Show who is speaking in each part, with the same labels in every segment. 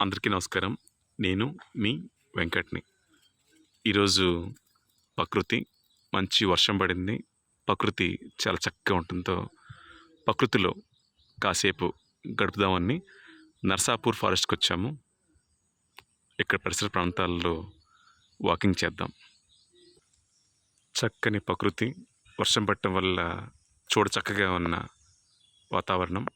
Speaker 1: అందరికీ నమస్కారం. నేను మీ వెంకట్ని. ఈరోజు ప్రకృతి మంచి వర్షం పడింది. ప్రకృతి చాలా చక్కగా ఉంటుందో ప్రకృతిలో కాసేపు గడుపుదామని నర్సాపూర్ ఫారెస్ట్కి వచ్చాము. ఇక్కడ పరిసర ప్రాంతాల్లో వాకింగ్ చేద్దాం. చక్కని ప్రకృతి వర్షం పట్టడం వల్ల చూడ చక్కగా ఉన్న వాతావరణం.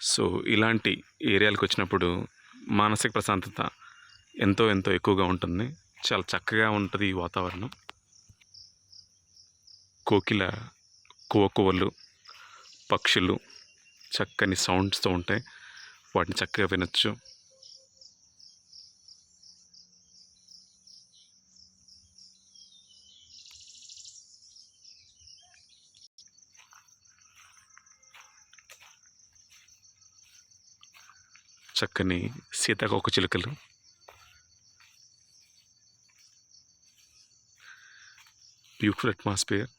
Speaker 1: సో ఇలాంటి ఏరియాలకు వచ్చినప్పుడు మానసిక ప్రశాంతత ఎంతో ఎంతో ఎక్కువగా ఉంటుంది. చాలా చక్కగా ఉంటుంది ఈ వాతావరణం. కోకిల కోకువలు పక్షులు చక్కని సౌండ్స్తో ఉంటాయి. వాటిని చక్కగా వినొచ్చు. చక్కని సీతాకోక చిలుకలు. బ్యూటిఫుల్ అట్మాస్ఫియర్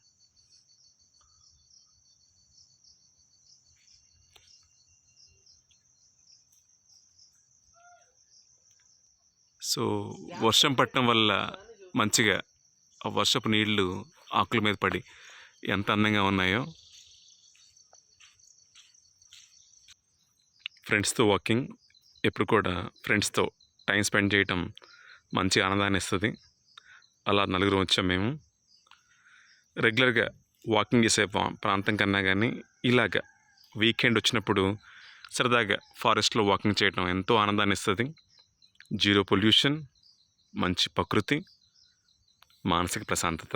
Speaker 1: సో వర్షం పట్టడం వల్ల మంచిగా ఆ వర్షపు నీళ్ళు ఆకుల మీద పడి ఎంత అందంగా ఉన్నాయో. ఫ్రెండ్స్తో వాకింగ్ ఎప్పుడు కూడా ఫ్రెండ్స్తో టైం స్పెండ్ చేయటం మంచి ఆనందాన్ని ఇస్తుంది. అలా నలుగురు వచ్చాం మేము. రెగ్యులర్గా వాకింగ్ చేసే ప్రాంతం కన్నా కానీ ఇలాగ వీకెండ్ వచ్చినప్పుడు సరదాగా ఫారెస్ట్లో వాకింగ్ చేయటం ఎంతో ఆనందాన్ని ఇస్తుంది. జీరో పొల్యూషన్ మంచి ప్రకృతి మానసిక ప్రశాంతత.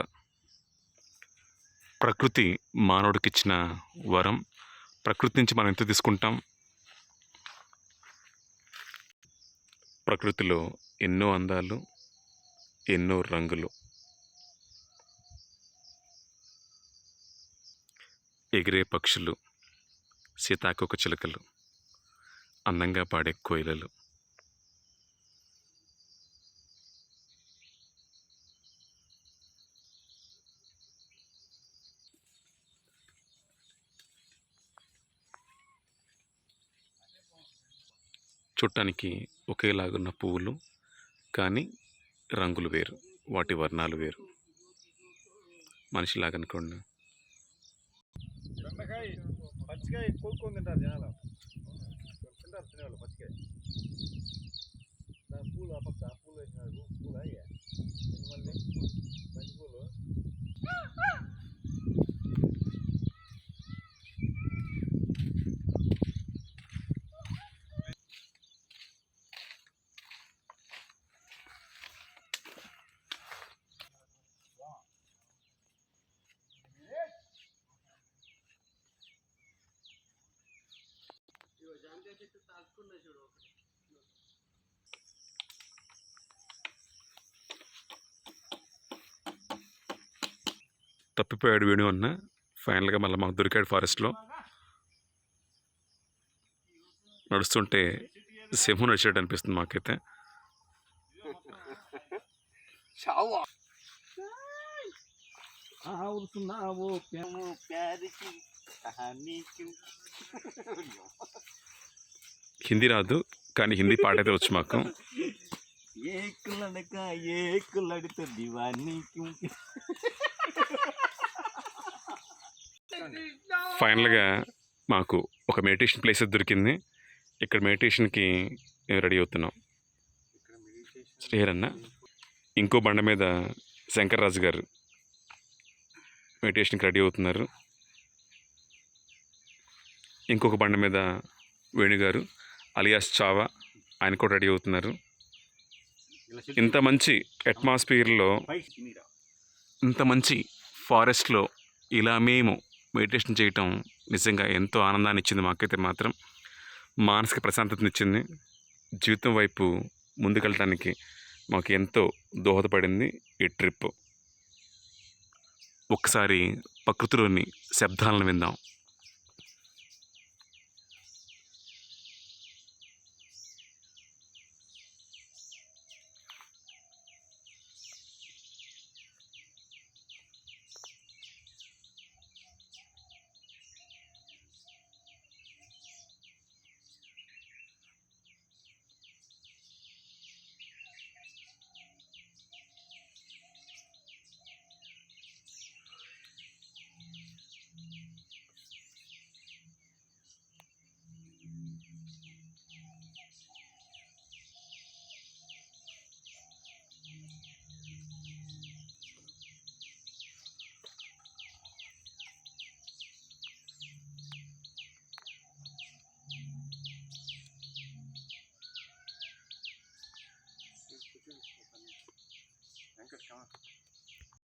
Speaker 1: ప్రకృతి మానవుడికి ఇచ్చిన వరం ప్రకృతి నుంచి మనం ఎంత తీసుకుంటాం ప్రకృతిలో ఎన్నో అందాలు ఎన్నో రంగులు. ఎగిరే పక్షులు సీతాకోక చిలుకలు అందంగా పాడే కోయిలలు. చూడటానికి ఒకేలాగున్న పువ్వులు కానీ రంగులు వేరు. వాటి వర్ణాలు వేరు. మనిషిలాగా అనుకోండి.
Speaker 2: బెండకాయ పచ్చికాయ తింటారు జనాలు. తింటారు తినేవాళ్ళు పచ్చికాయ. పూలు ఆ పక్క ఆ పూలు వేసినారు పూలు అయ్యా మళ్ళీ మంచి పూలు
Speaker 1: తప్పిపోయాడు వీడియో అన్న. ఫైనల్గా మళ్ళీ మాకు దొరికాడు ఫారెస్ట్లో. నడుస్తుంటే సింహం నడిచేటట్టు అనిపిస్తుంది మాకైతే.
Speaker 2: ఆవుతున్నావు ప్యారికి
Speaker 1: హిందీ రాదు కానీ హిందీ పాట అయితే వచ్చు మాకు. ఫైనల్గా మాకు ఒక మెడిటేషన్ ప్లేస్ దొరికింది. ఇక్కడ మెడిటేషన్కి మేము రెడీ అవుతున్నాం. శ్రీహర్ అన్న ఇంకో బండ మీద శంకర్రాజు గారు మెడిటేషన్కి రెడీ అవుతున్నారు. ఇంకొక బండ మీద వేణుగారు అలియాస్ చావా ఆయన కూడా రెడీ అవుతున్నారు. ఇంత మంచి అట్మాస్ఫియర్లో ఇంత మంచి ఫారెస్ట్లో ఇలా మేము మెడిటేషన్ చేయటం నిజంగా ఎంతో ఆనందాన్ని ఇచ్చింది మాకైతే మాత్రం. మానసిక ప్రశాంతతనిచ్చింది జీవితం వైపు ముందుకెళ్ళటానికి మాకు ఎంతో దోహదపడింది ఈ ట్రిప్. ఒక్కసారి ప్రకృతిలోని శబ్దాలను విందాం.
Speaker 3: Sean.